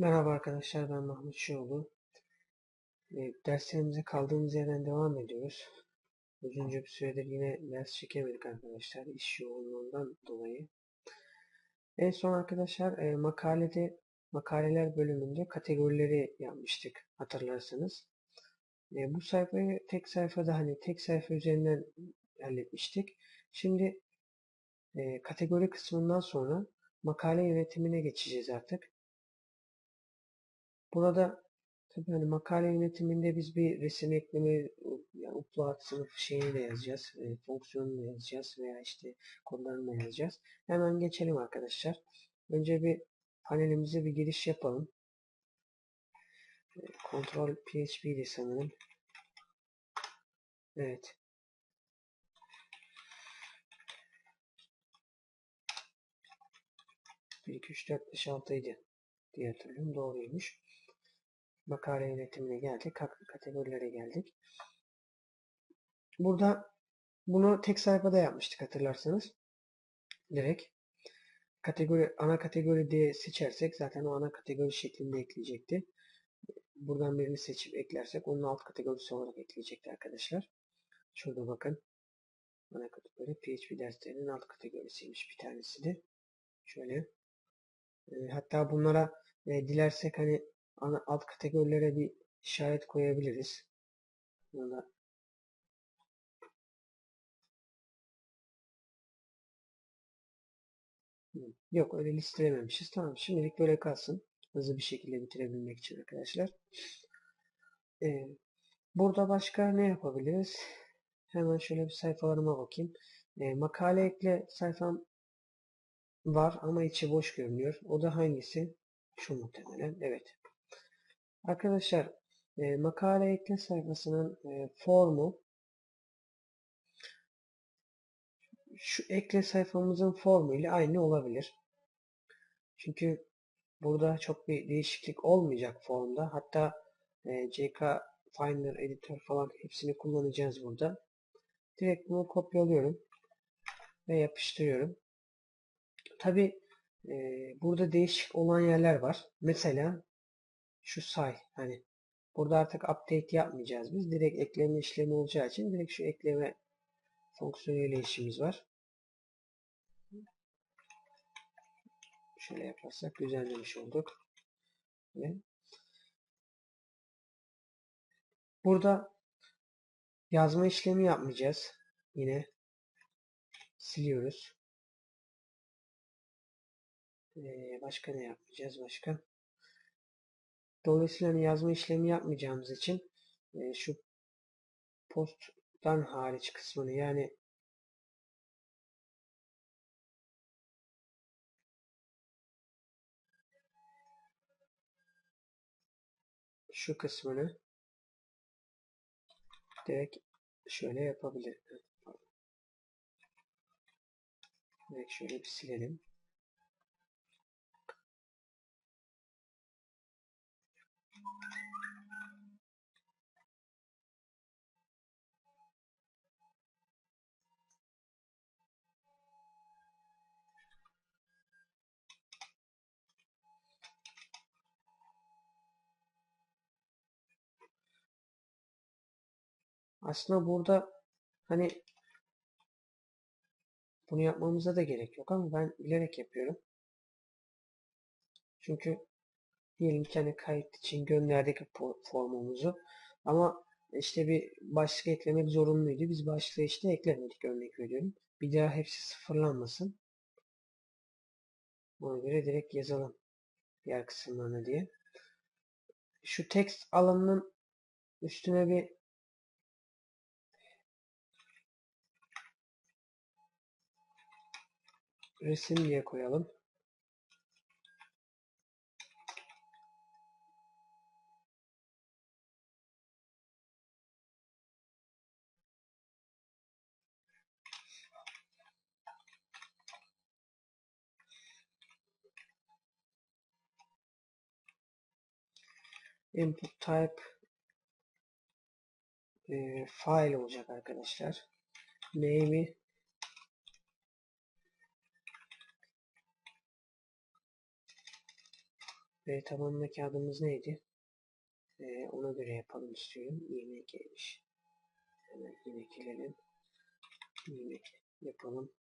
Merhaba arkadaşlar ben Mahmut Şioğlu. E, derslerimize kaldığımız yerden devam ediyoruz. Uzunca bir süredir yine ders çekemedik arkadaşlar iş yoğunluğundan dolayı. En son arkadaşlar e, makalede makaleler bölümünde kategorileri yapmıştık hatırlarsanız. E, bu sayfayı tek sayfada hani tek sayfa üzerinden halletmiştik. Şimdi e, kategori kısmından sonra makale yönetimine geçeceğiz artık. Burada tabii hani makale yönetiminde biz bir resim ekleme, yani upload sınıf şeyini de yazacağız, e, fonksiyonunu yazacağız veya işte kodlarını da yazacağız. Hemen geçelim arkadaşlar. Önce bir panelimize bir giriş yapalım. E, Ctrl PHP'di sanırım. Evet. Bir, iki, üç, dört, beş, altı idi diye hatırlıyorum. Doğruymuş makale yönetimine geldik. Kategorilere geldik. Burada bunu tek sayfada yapmıştık hatırlarsanız. Direkt kategori ana kategori diye seçersek zaten o ana kategori şeklinde ekleyecekti. Buradan birini seçip eklersek onun alt kategorisi olarak ekleyecekti arkadaşlar. Şurada bakın. Ana kategori PHP derslerinin alt kategorisiymiş bir tanesi de. Şöyle. E, hatta bunlara e, dilersek hani alt kategorilere bir işaret koyabiliriz. Burada Yok öyle listelememişiz. Tamam şimdilik böyle kalsın. Hızlı bir şekilde bitirebilmek için arkadaşlar. Ee, burada başka ne yapabiliriz? Hemen şöyle bir sayfalarıma bakayım. Ee, makale ekle sayfam var ama içi boş görünüyor. O da hangisi? Şu muhtemelen. Evet. Arkadaşlar e, makale ekle sayfasının e, formu şu ekle sayfamızın formu ile aynı olabilir. Çünkü burada çok bir değişiklik olmayacak formda. Hatta e, CK Finder, Editor falan hepsini kullanacağız burada. Direkt bunu kopyalıyorum ve yapıştırıyorum. Tabi e, burada değişik olan yerler var. Mesela şu say hani burada artık update yapmayacağız biz. Direkt ekleme işlemi olacağı için direkt şu ekleme fonksiyonuyla işimiz var. Şöyle yaparsak düzenlemiş olduk. Ve burada yazma işlemi yapmayacağız. Yine siliyoruz. Ee, başka ne yapmayacağız? Başka Dolayısıyla hani yazma işlemi yapmayacağımız için e, şu posttan hariç kısmını yani şu kısmını direkt şöyle yapabilirim. Direkt şöyle bir silelim. Aslında burada hani bunu yapmamıza da gerek yok ama ben bilerek yapıyorum. Çünkü diyelim ki hani kayıt için gönderdik formumuzu ama işte bir başlık eklemek zorunluydu. Biz başlığı işte eklemedik örnek veriyorum. Bir daha hepsi sıfırlanmasın. Ona göre direkt yazalım diğer kısımlarına diye. Şu text alanının üstüne bir resim diye koyalım. input type e, file olacak arkadaşlar. Name'i Veri tabanındaki adımız neydi? Ee, ona göre yapalım istiyorum. IMG'miş. Hemen gelelim. IMG yapalım.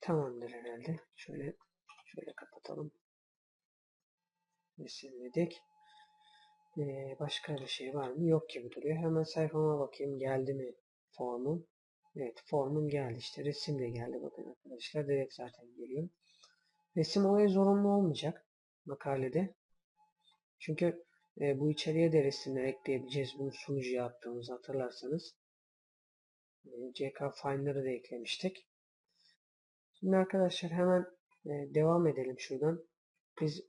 Tamamdır herhalde. Şöyle şöyle kapatalım. Resimledik. Ee, başka bir şey var mı? Yok gibi duruyor. Hemen sayfama bakayım. Geldi mi formum? Evet formum geldi. İşte resim de geldi. Bakın arkadaşlar. Direkt zaten geliyor. Resim olayı zorunlu olmayacak. Makalede. Çünkü e, bu içeriye de resimler ekleyebileceğiz. Bunu sunucuya attığımızı hatırlarsanız. E, CK Finder'ı da eklemiştik. Şimdi arkadaşlar hemen e, devam edelim şuradan. Biz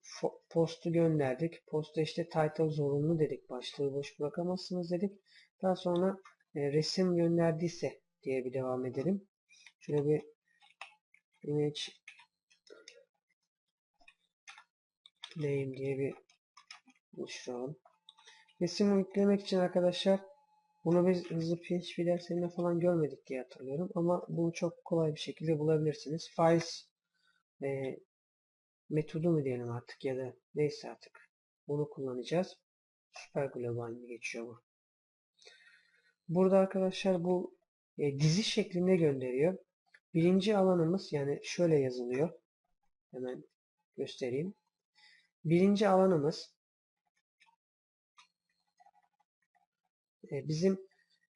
postu gönderdik. Posta işte title zorunlu dedik. Başlığı boş bırakamazsınız dedik. Daha sonra e, resim gönderdiyse diye bir devam edelim. Şöyle bir image name diye bir oluşturalım. Resim yüklemek için arkadaşlar bunu biz hızlı PHP derslerinde falan görmedik diye hatırlıyorum. Ama bunu çok kolay bir şekilde bulabilirsiniz. Files e, metodu mu diyelim artık ya da neyse artık. Bunu kullanacağız. Süper global mi geçiyor bu. Burada arkadaşlar bu e, dizi şeklinde gönderiyor. Birinci alanımız yani şöyle yazılıyor. Hemen göstereyim. Birinci alanımız e, bizim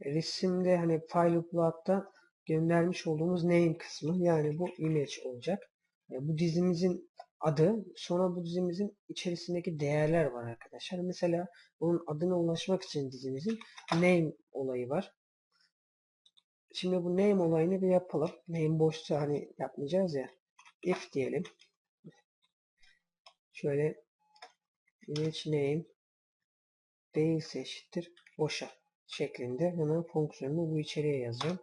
resimde hani file upload'da göndermiş olduğumuz name kısmı yani bu image olacak. E, bu dizimizin adı sonra bu dizimizin içerisindeki değerler var arkadaşlar. Mesela bunun adına ulaşmak için dizimizin name olayı var. Şimdi bu name olayını bir yapalım. Name boşsa hani yapmayacağız ya. If diyelim. Şöyle image name değilse eşittir boşa şeklinde hemen fonksiyonunu bu içeriye yazacağım.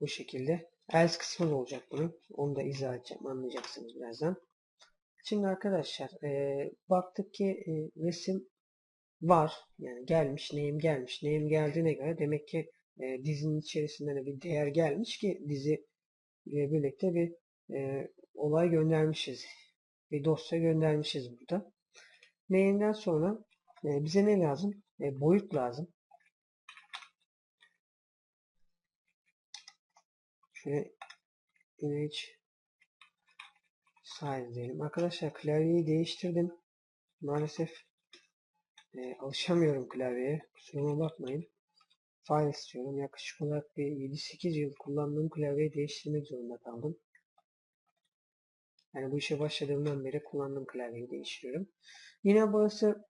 Bu şekilde. Else kısmı olacak bunun. Onu da izah edeceğim. Anlayacaksınız birazdan. Şimdi arkadaşlar e, baktık ki e, resim var. Yani gelmiş. Neyim gelmiş. Neyim geldiğine göre demek ki e, dizinin içerisinden bir değer gelmiş ki dizi ile birlikte bir e, olay göndermişiz. Bir dosya göndermişiz burada. Neyinden sonra e, bize ne lazım? E, boyut lazım. Şöyle image size diyelim. Arkadaşlar klavyeyi değiştirdim. Maalesef e, alışamıyorum klavyeye. Kusuruma bakmayın. File istiyorum. Yaklaşık olarak bir 7-8 yıl kullandığım klavyeyi değiştirmek zorunda kaldım. Yani bu işe başladığımdan beri kullandığım klavyeyi değiştiriyorum. Yine burası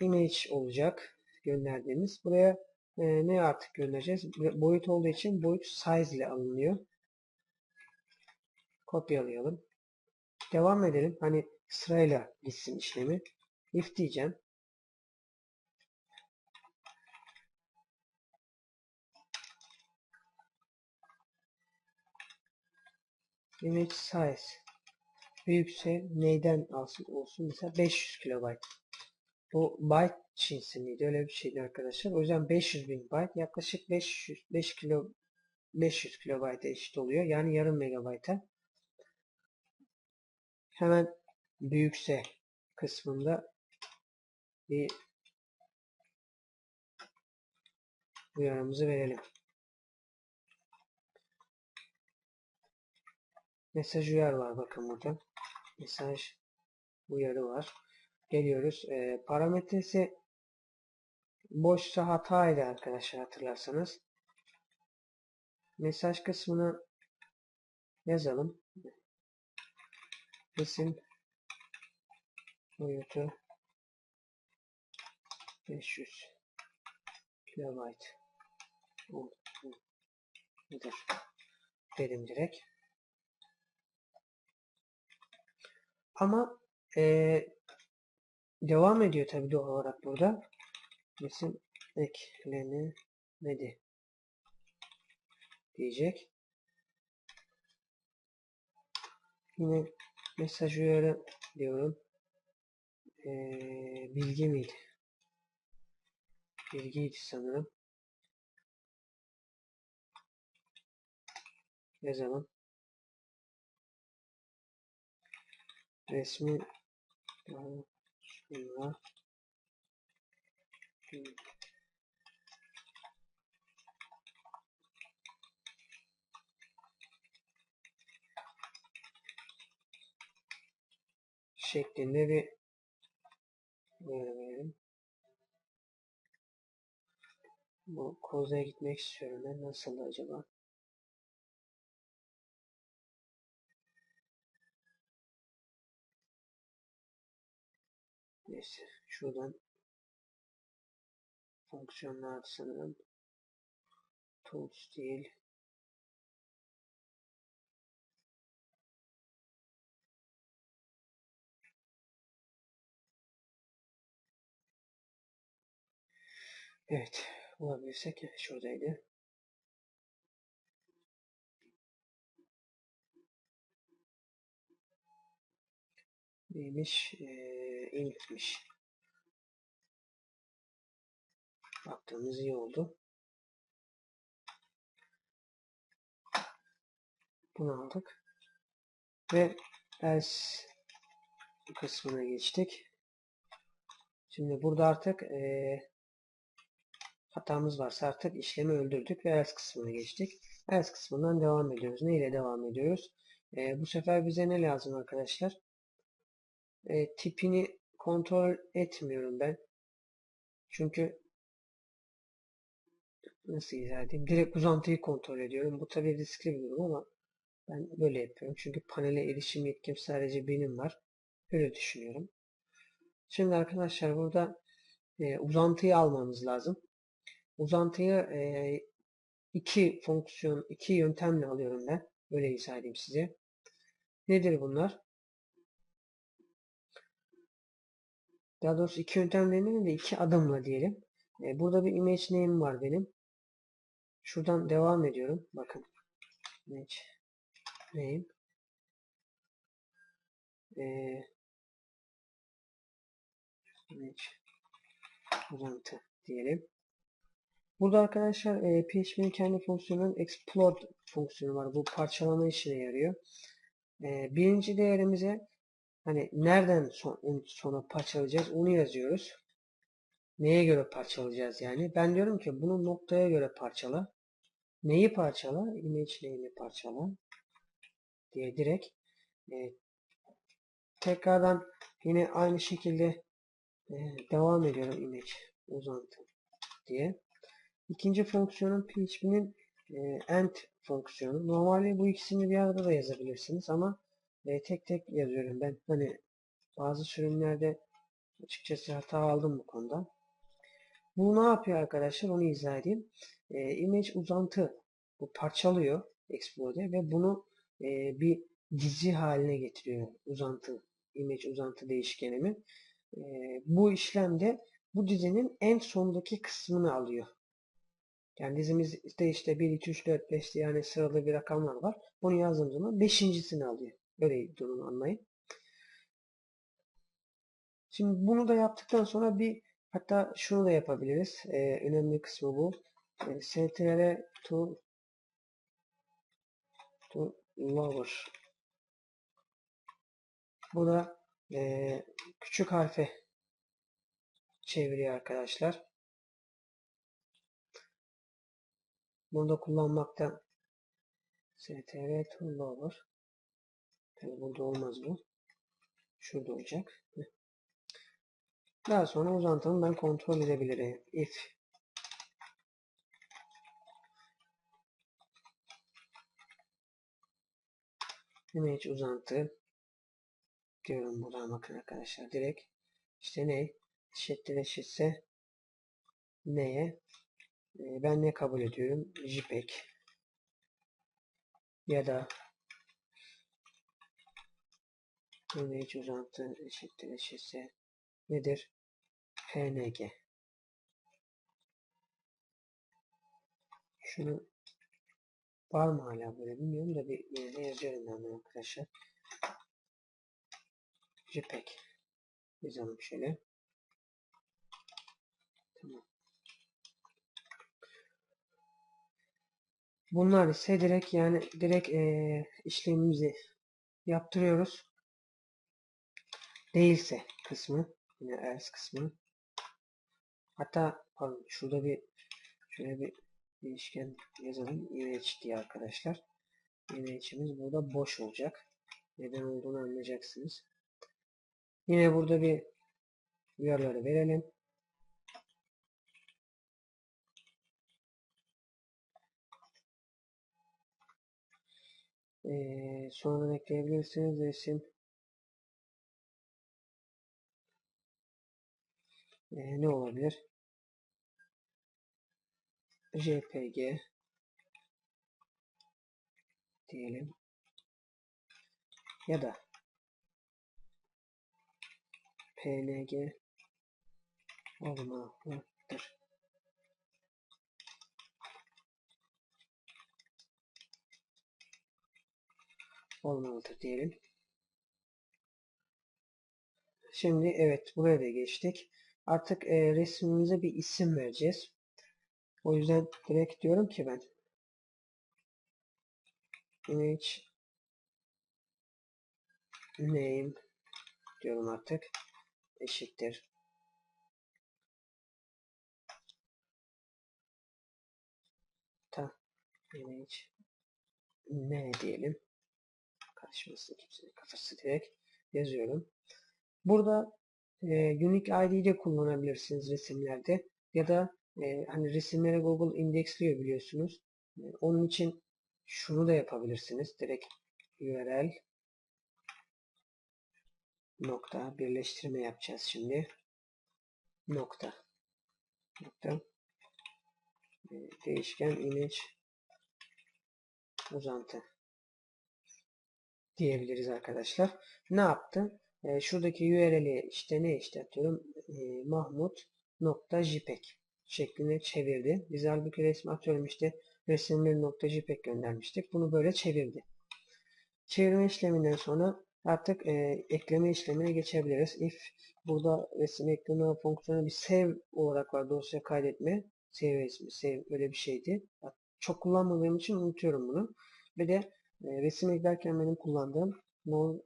image olacak gönderdiğimiz. Buraya e, ne artık göndereceğiz? Boyut olduğu için boyut size ile alınıyor. Kopyalayalım. Devam edelim. Hani sırayla gitsin işlemi. If diyeceğim. Image size büyükse neyden alsın olsun mesela 500 kilobayt. Bu byte cinsi miydi? Öyle bir şeydi arkadaşlar. O yüzden 500 bin byte yaklaşık 500 5 kilo 500 kilobayta eşit oluyor. Yani yarım megabayta. Hemen büyükse kısmında bir uyarımızı verelim. Mesaj uyar var bakın burada. Mesaj uyarı var. Geliyoruz. E, parametresi boşsa hataydı arkadaşlar hatırlarsanız. Mesaj kısmına yazalım. Resim boyutu 500 kilobayt nedir dedim direkt. Ama e, devam ediyor tabii doğal olarak burada. Resim eklenemedi diyecek. Yine mesaj uyarı diyorum. Ee, bilgi miydi? Bilgiydi sanırım. yazalım. Resmi şunla şeklinde bir böyle verelim. Bu kozaya gitmek istiyorum ben. Nasıl acaba? Neyse. Şuradan fonksiyonlar sanırım. Tools değil. Evet. Bulabilirsek şuradaydı. Neymiş? Ee, initmiş. Baktığımız iyi oldu. Bunu aldık. Ve else kısmına geçtik. Şimdi burada artık ee, hatamız varsa artık işlemi öldürdük ve else kısmına geçtik. Else kısmından devam ediyoruz. Ne ile devam ediyoruz? E, bu sefer bize ne lazım arkadaşlar? E, tipini kontrol etmiyorum ben. Çünkü nasıl izah edeyim? Direkt uzantıyı kontrol ediyorum. Bu tabi riskli bir durum ama ben böyle yapıyorum. Çünkü panele erişim yetkim sadece benim var. Öyle düşünüyorum. Şimdi arkadaşlar burada e, uzantıyı almamız lazım. Uzantıyı e, iki fonksiyon, iki yöntemle alıyorum ben. Öyle izah edeyim size. Nedir bunlar? Daha doğrusu iki yöntem demeyelim de iki adımla diyelim. E, burada bir image name var benim. Şuradan devam ediyorum. Bakın. Image name. E, image uzantı diyelim. Burada arkadaşlar e, PHP'nin kendi fonksiyonunun explode fonksiyonu var. Bu parçalama işine yarıyor. E, birinci değerimize hani nereden son, sonra parçalayacağız onu yazıyoruz. Neye göre parçalayacağız yani? Ben diyorum ki bunu noktaya göre parçala. Neyi parçala? Image name'i parçala. Diye direkt e, tekrardan yine aynı şekilde e, devam ediyorum image uzantı diye. İkinci fonksiyonun PHP'nin e, end fonksiyonu. Normalde bu ikisini bir arada da yazabilirsiniz ama e, tek tek yazıyorum ben. Hani bazı sürümlerde açıkçası hata aldım bu konuda. Bu ne yapıyor arkadaşlar? Onu izah edeyim. E, image uzantı bu parçalıyor Explode ve bunu e, bir dizi haline getiriyor uzantı image uzantı değişkenimi. Bu işlemde bu dizinin en sondaki kısmını alıyor. Yani dizimizde işte 1, 2, 3, 4, 5 yani sıralı bir rakamlar var. Bunu yazdığım zaman beşincisini alıyor. Böyle durumu anlayın. Şimdi bunu da yaptıktan sonra bir hatta şunu da yapabiliriz. Ee, önemli kısmı bu. Ee, str to to lower. Bu da e, küçük harfe çeviriyor arkadaşlar. Burada kullanmakta str to lower. Tabi burada olmaz bu. Şurada olacak. Daha sonra uzantımı ben kontrol edebilirim. If image uzantı diyorum buradan bakın arkadaşlar direkt işte ne eşittir eşitse neye ben ne kabul ediyorum? JPEG ya da image uzantı eşittir eşitse nedir? PNG şunu var mı hala böyle bilmiyorum da bir yerde yazıyorum ben arkadaşlar. JPEG. Yazalım şöyle. Tamam Bunlar ise direkt yani direkt e, işlemimizi yaptırıyoruz. Değilse kısmı yine else kısmı. Hatta pardon şurada bir şöyle bir değişken yazalım. image diye arkadaşlar. Image'imiz burada boş olacak. Neden olduğunu anlayacaksınız. Yine burada bir uyarıları verelim. Ee, sonradan ekleyebilirsiniz resim. Ee, ne olabilir? JPG diyelim. Ya da PNG olmalıdır. Olmalıdır diyelim. Şimdi evet buraya da geçtik. Artık e, resmimize bir isim vereceğiz. O yüzden direkt diyorum ki ben image name diyorum artık eşittir. Ta image ne diyelim karışmasın kimsenin kafası direkt yazıyorum. Burada e, Unique ID de kullanabilirsiniz resimlerde ya da e, hani resimleri Google indeksliyor biliyorsunuz. E, onun için şunu da yapabilirsiniz. Direkt URL nokta birleştirme yapacağız şimdi. Nokta nokta e, değişken image uzantı diyebiliriz arkadaşlar. Ne yaptı? E, şuradaki URL'i işte ne işte atıyorum e, mahmut.jpeg şeklinde çevirdi. Biz halbuki resmi atıyorum işte resimleri.jpeg göndermiştik. Bunu böyle çevirdi. Çevirme işleminden sonra artık e, ekleme işlemine geçebiliriz. If burada resim ekleme fonksiyonu bir save olarak var dosya kaydetme. Save ismi, save öyle bir şeydi. Çok kullanmadığım için unutuyorum bunu. Bir de e, resim eklerken benim kullandığım non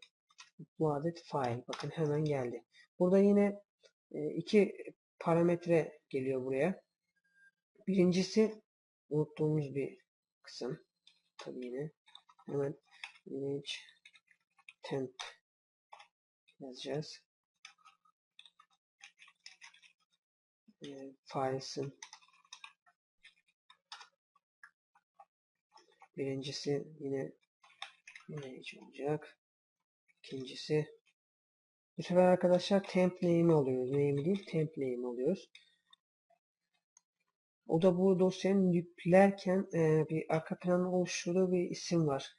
adet file. Bakın hemen geldi. Burada yine e, iki parametre geliyor buraya. Birincisi unuttuğumuz bir kısım. Tabii yine hemen image temp yazacağız. E, files'ın birincisi yine image olacak. İkincisi bu sefer arkadaşlar temp name'i alıyoruz. Name'i değil temp name alıyoruz. O da bu dosyanın yüklerken e, bir arka planda oluşturduğu bir isim var.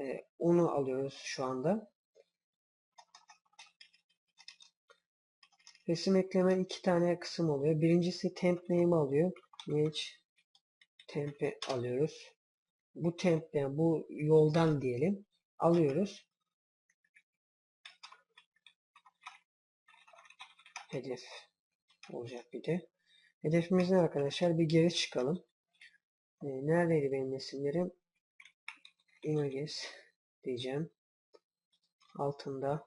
E, onu alıyoruz şu anda. Resim ekleme iki tane kısım oluyor. Birincisi temp name'i alıyor. Image temp'i alıyoruz. Bu temp yani bu yoldan diyelim alıyoruz. Hedef olacak bir de. Hedefimiz ne arkadaşlar? Bir geri çıkalım. E, neredeydi benim resimlerim? Images diyeceğim. Altında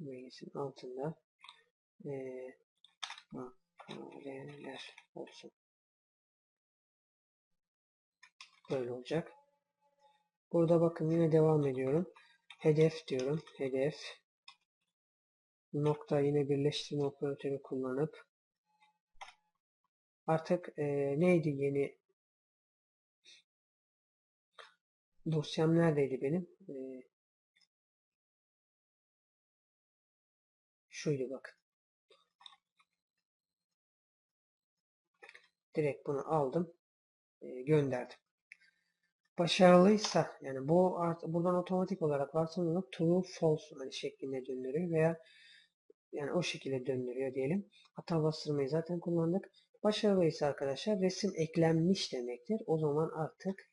Images'in altında e, makaleler olsun. Böyle olacak. Burada bakın yine devam ediyorum. Hedef diyorum. Hedef. Nokta yine birleştirme operatörü kullanıp artık e, neydi yeni dosyam neredeydi benim? E, şuydu bak. Direkt bunu aldım. E, gönderdim başarılıysa yani bu art, buradan otomatik olarak varsayılan true false hani şeklinde döndürüyor veya yani o şekilde döndürüyor diyelim. Hata bastırmayı zaten kullandık. Başarılıysa arkadaşlar resim eklenmiş demektir. O zaman artık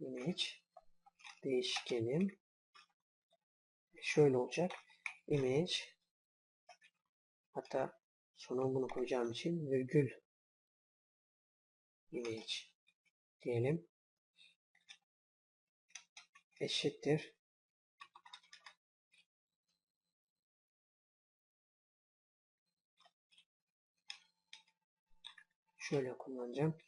image değişkenim şöyle olacak. Image hatta Sonra bunu koyacağım için virgül image diyelim. Eşittir. Şöyle kullanacağım.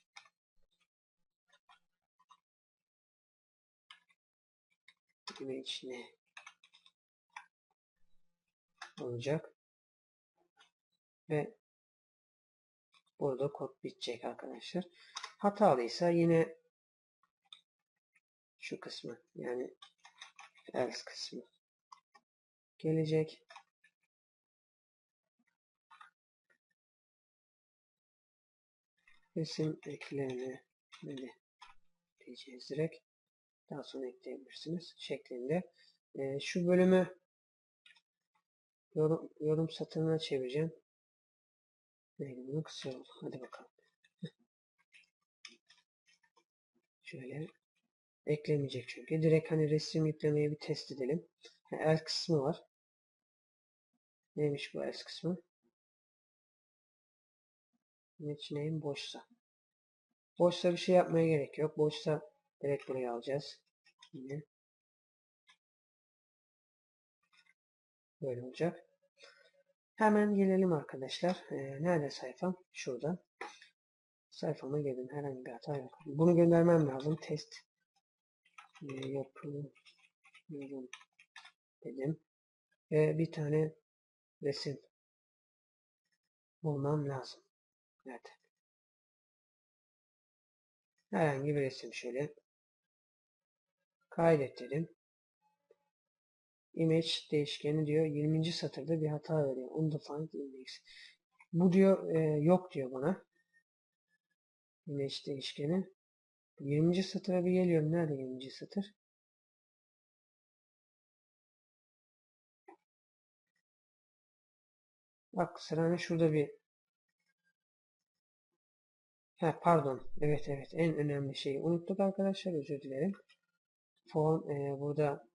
image ne olacak ve burada kod bitecek arkadaşlar. Hatalıysa yine şu kısmı yani else kısmı gelecek. Resim eklerini dedi diyeceğiz direkt. Daha sonra ekleyebilirsiniz şeklinde. E, şu bölümü yorum, yorum satırına çevireceğim. Kısa oldu. Hadi bakalım. Şöyle eklemeyecek çünkü. Direkt hani resim yüklemeye bir test edelim. El kısmı var. Neymiş bu else kısmı? Image name boşsa. Boşsa bir şey yapmaya gerek yok. Boşsa direkt buraya alacağız. Yine. Böyle olacak. Hemen gelelim arkadaşlar. Ee, nerede sayfam? Şurada. Sayfama gelin. Herhangi bir hata yok. Bunu göndermem lazım. Test e, yapıyorum dedim. Ve bir tane resim bulmam lazım. Evet. Herhangi bir resim şöyle kaydet. Image değişkeni diyor 20. satırda bir hata veriyor. Undefined index. Bu diyor e, yok diyor bana. Image değişkeni. 20. satıra bir geliyorum. Nerede 20. satır? Bak sıranın şurada bir Ha, pardon. Evet evet. En önemli şeyi unuttuk arkadaşlar. Özür dilerim. Form e, burada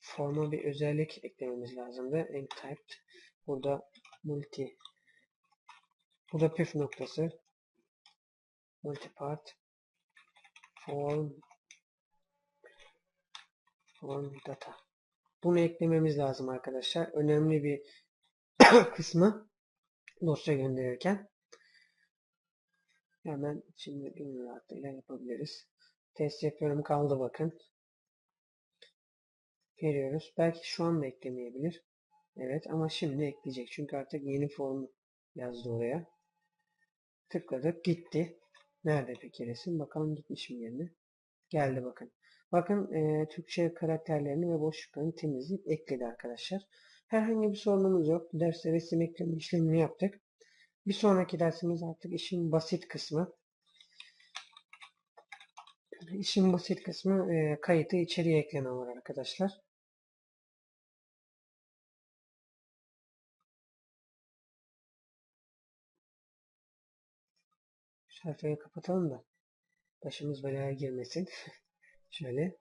forma bir özellik eklememiz lazımdı. Enctyped. Burada multi burada püf noktası multipart form form data. Bunu eklememiz lazım arkadaşlar. Önemli bir kısmı dosya gönderirken. Hemen şimdi gönül rahatlığıyla yapabiliriz. Test yapıyorum kaldı bakın. Geliyoruz. Belki şu an da eklemeyebilir. Evet ama şimdi ekleyecek. Çünkü artık yeni form yazdı oraya. Tıkladık gitti. Nerede peki resim? Bakalım gitmiş mi yerine. Geldi bakın. Bakın e, Türkçe karakterlerini ve boşluklarını temizleyip ekledi arkadaşlar. Herhangi bir sorunumuz yok. Derste resim ekleme işlemini yaptık. Bir sonraki dersimiz artık işin basit kısmı. İşin basit kısmı e, kayıtı içeriye ekleme var arkadaşlar. Sayfayı kapatalım da başımız belaya girmesin. Şöyle.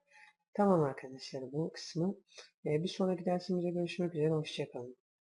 Tamam arkadaşlar bu kısmı. E, bir sonraki dersimizde görüşmek üzere. Hoşçakalın.